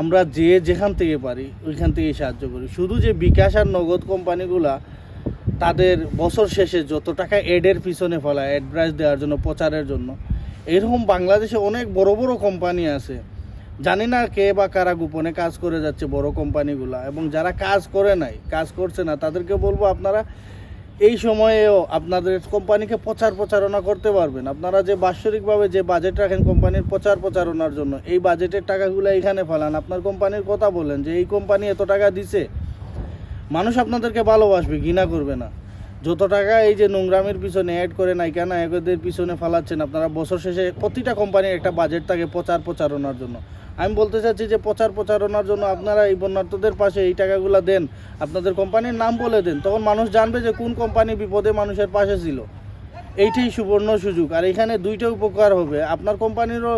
আমরা যে যেখান থেকে পারি, ওইখান থেকে সাহায্য করি। শুধু যে বিকাশ আর নগদ কোম্পানিগুলা, তাদের বছর শেষে যত টাকা এডের পিছনে ফেলায় অ্যাডভাইস দেওয়ার জন্য, প্রচারের জন্য, এরকম বাংলাদেশে অনেক বড় বড় কোম্পানি আছে। জানি না কে বা কারা গোপনে কাজ করে যাচ্ছে বড় কোম্পানিগুলা, এবং যারা কাজ করে নাই, কাজ করছে না, তাদেরকে বলব আপনারা এই সময়েও আপনাদের কোম্পানিকে প্রচার প্রচারণা করতে পারবেন। আপনারা যে বাৎসরিকভাবে যে বাজেট রাখেন কোম্পানির প্রচার প্রচারণার জন্য, এই বাজেটের টাকাগুলো এখানে ফেলান। আপনার কোম্পানির কথা বলেন যে, এই কোম্পানি এত টাকা দিছে, মানুষ আপনাদেরকে ভালোবাসবে, ঘৃণা করবে না। যত টাকা এই যে নোংরামের পিছনে অ্যাড করে নায়িকা নায়কদের পিছনে ফালাচ্ছেন, আপনারা বছর শেষে প্রতিটা কোম্পানির একটা বাজেট থাকে প্রচার প্রচারণার জন্য। আমি বলতে চাচ্ছি যে প্রচার প্রচারণার জন্য আপনারা এই বন্যার্থদের পাশে এই টাকাগুলো দেন, আপনাদের কোম্পানির নাম বলে দেন, তখন মানুষ জানবে যে কোন কোম্পানি বিপদে মানুষের পাশে ছিল। এইটাই সুবর্ণ সুযোগ। আর এখানে দুইটা উপকার হবে। আপনার কোম্পানিরও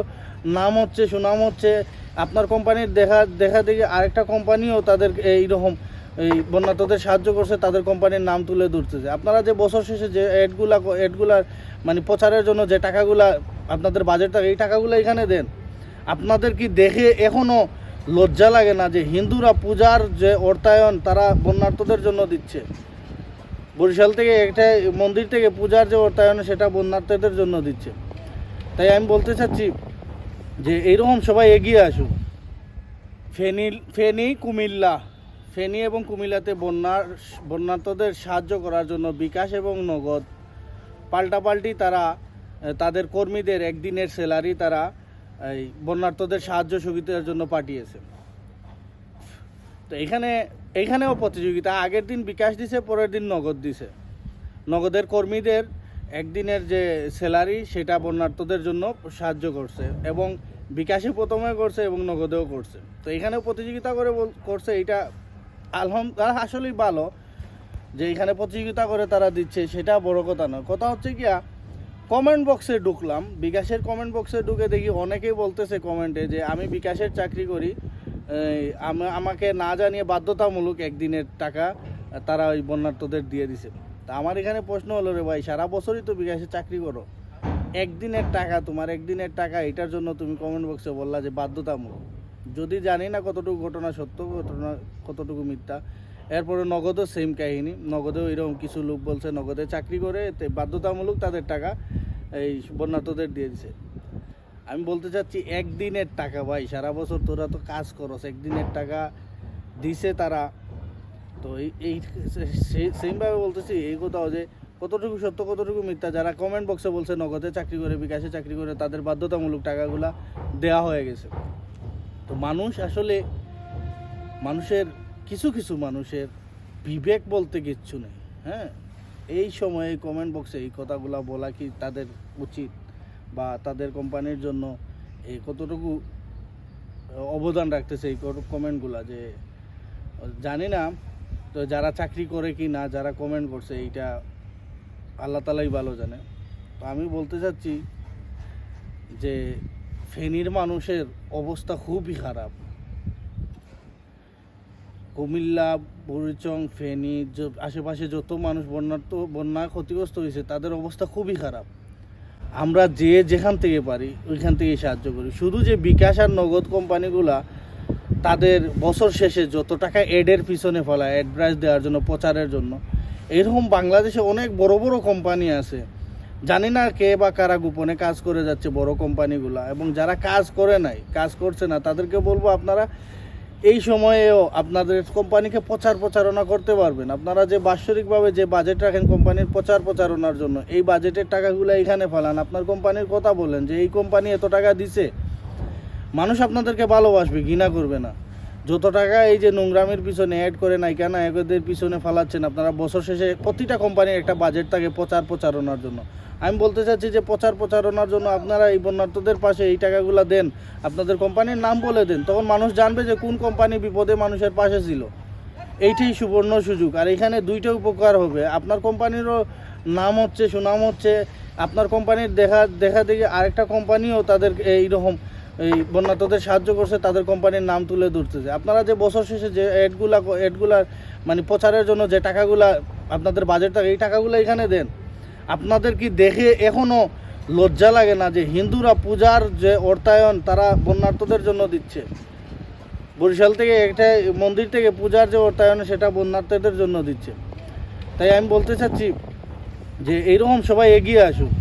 নাম হচ্ছে, সুনাম হচ্ছে, আপনার কোম্পানির দেখা দেখা দেখে আরেকটা কোম্পানিও তাদের এইরকম এই বন্যাতদের সাহায্য করছে, তাদের কোম্পানির নাম তুলে ধরতেছে। আপনারা যে বছর শেষে যে অ্যাডগুলা অ্যাডগুলার মানে প্রচারের জন্য যে টাকাগুলা আপনাদের বাজেট থাকে, এই টাকাগুলো এখানে দেন। আপনাদের কি দেখে এখনও লজ্জা লাগে না যে হিন্দুরা পূজার যে অর্থায়ন তারা বন্যার্থদের জন্য দিচ্ছে। বরিশাল থেকে একটা মন্দির থেকে পূজার যে অর্থায়ন, সেটা বন্যার্থদের জন্য দিচ্ছে। তাই আমি বলতে চাচ্ছি যে এইরকম সবাই এগিয়ে আসুক। ফেনী ফেনী, কুমিল্লা, ফেনী এবং কুমিল্লাতে বন্যার বন্যার্থদের সাহায্য করার জন্য বিকাশ এবং নগদ পাল্টাপাল্টি তারা, তাদের কর্মীদের একদিনের স্যালারি তারা এই বন্যার্থদের সাহায্য সুবিধার জন্য পাঠিয়েছে। তো এখানে, এখানেও প্রতিযোগিতা। আগের দিন বিকাশ দিছে, পরের দিন নগদ দিছে। নগদের কর্মীদের একদিনের যে স্যালারি, সেটা বন্যার্থদের জন্য সাহায্য করছে এবং বিকাশে প্রথমে করছে এবং নগদেও করছে। তো এখানেও প্রতিযোগিতা করে করছে। এটা আলহাম আসলেই ভালো যে এখানে প্রতিযোগিতা করে তারা দিচ্ছে, সেটা বড় কথা নয়। কথা হচ্ছে কি কমেন্ট বক্সে ঢুকলাম। বিকাশের কমেন্ট বক্সে ঢুকে দেখি অনেকেই বলতেছে কমেন্টে যে, আমি বিকাশের চাকরি করি। আমা- আমাকে না জানিয়ে বাধ্যতামূলক একদিনের টাকা তারা ওই বন্যার্থদের দিয়ে দিছে। তা আমার এখানে প্রশ্ন হলো রে ভাই, সারা বছরই তো বিকাশে চাকরি করো। একদিনের টাকা, তোমার একদিনের টাকা, এটার জন্য তুমি কমেন্ট বক্সে বললা যে বাধ্যতামূলক। যদি জানি না কতটুকু ঘটনা সত্য, ঘটনা কতটুকু মিথ্যা, এরপরে নগদও সেম কাহিনী, নগদেও এরকম কিছু লোক বলছে, নগদে চাকরি করে বাধ্যতামূলক তাদের টাকা এই বন্যার্থদের দিয়ে দিছে। আমি বলতে চাচ্ছি, একদিনের টাকা ভাই, সারা বছর তোরা তো কাজ করস, একদিনের টাকা দিছে তারা। তো এই সেমভাবে বলতেছি, এই কথাও যে কতটুকু সত্য, কতটুকু মিথ্যা, যারা কমেন্ট বক্সে বলছে নগদে চাকরি করে, বিকাশে চাকরি করে, তাদের বাধ্যতামূলক টাকাগুলা দেওয়া হয়ে গেছে। তো মানুষ আসলে, মানুষের, কিছু কিছু মানুষের বিবেক বলতে কিচ্ছু নেই হ্যাঁ? এই সময়ে কমেন্ট বক্সে এই কথাগুলো বলা কি তাদের উচিত বা তাদের কোম্পানির জন্য এই কতটুকু অবদান রাখতেছে এই কমেন্টগুলা যে, জানি না, তো যারা চাকরি করে কি না, যারা কমেন্ট করছে এইটা আল্লাহ তালাই ভালো জানে। তো আমি বলতে চাচ্ছি যে ফেনীর মানুষের অবস্থা খুবই খারাপ। কুমিল্লা, বুড়িচং, ফেনী আশেপাশে যত মানুষ বন্যার্থ বন্যা ক্ষতিগ্রস্ত হয়েছে, তাদের অবস্থা খুবই খারাপ। আমরা যে যেখান থেকে পারি, ওইখান থেকে সাহায্য করি। শুধু যে বিকাশ আর নগদ কোম্পানিগুলা, তাদের বছর শেষে যত টাকা এডের পিছনে ফেলায় অ্যাডভাইস দেওয়ার জন্য, প্রচারের জন্য, এরকম বাংলাদেশে অনেক বড় বড় কোম্পানি আছে। জানি না কে বা কারা গোপনে কাজ করে যাচ্ছে বড় কোম্পানিগুলা, এবং যারা কাজ করে নাই, কাজ করছে না, তাদেরকে বলব আপনারা এই সময়েও আপনাদের কোম্পানিকে প্রচার প্রচারণা করতে পারবেন। আপনারা যে বাৎসরিকভাবে যে বাজেট রাখেন কোম্পানির প্রচার প্রচারণার জন্য, এই বাজেটের টাকাগুলো এখানে ফেলান। আপনার কোম্পানির কথা বলেন যে, এই কোম্পানি এত টাকা দিছে? মানুষ আপনাদেরকে ভালোবাসবে, ঘৃণা করবে না। যত টাকা এই যে নোংরামের পিছনে অ্যাড করে নায়িকা নায়কদের পিছনে ফালাচ্ছেন আপনারা? বছর শেষে প্রতিটা কোম্পানির একটা বাজেট থাকে প্রচার প্রচারণার জন্য। আমি বলতে চাচ্ছি যে প্রচার প্রচারণার জন্য আপনারা এই বন্যার্থদের পাশে এই টাকাগুলো দেন। আপনাদের কোম্পানির নাম বলে দেন। তখন মানুষ জানবে যে কোন কোম্পানি বিপদে মানুষের পাশে ছিল। এইটাই সুবর্ণ সুযোগ। আর এখানে দুইটা উপকার হবে। আপনার কোম্পানিরও নাম হচ্ছে, সুনাম হচ্ছে। আপনার কোম্পানির দেখা দেখা দেখে আরেকটা কোম্পানিও তাদের এইরকম এই বন্যাতদের সাহায্য করছে, তাদের কোম্পানির নাম তুলে ধরতেছে আপনারা যে বছর শেষে যে অ্যাডগুলা অ্যাডগুলার মানে প্রচারের জন্য যে টাকাগুলা আপনাদের বাজেট থাকে, এই টাকাগুলো এখানে দেন। আপনাদের কি দেখে এখনও লজ্জা লাগে না যে হিন্দুরা পূজার যে অর্থায়ন তারা বন্যার্থদের জন্য দিচ্ছে? বরিশাল থেকে একটা মন্দির থেকে পূজার যে অর্থায়ন, সেটা বন্যার্থদের জন্য দিচ্ছে। তাই আমি বলতে চাচ্ছি যে এইরকম সবাই এগিয়ে আসুক।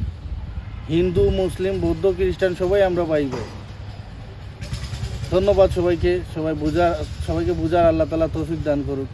হিন্দু, মুসলিম, বৌদ্ধ, খ্রিস্টান সবাই আমরা পাইব। ধন্যবাদ সবাইকে সবাই বোঝা সবাইকে বোঝার আল্লাহ তালা তৌফিক দান করুক।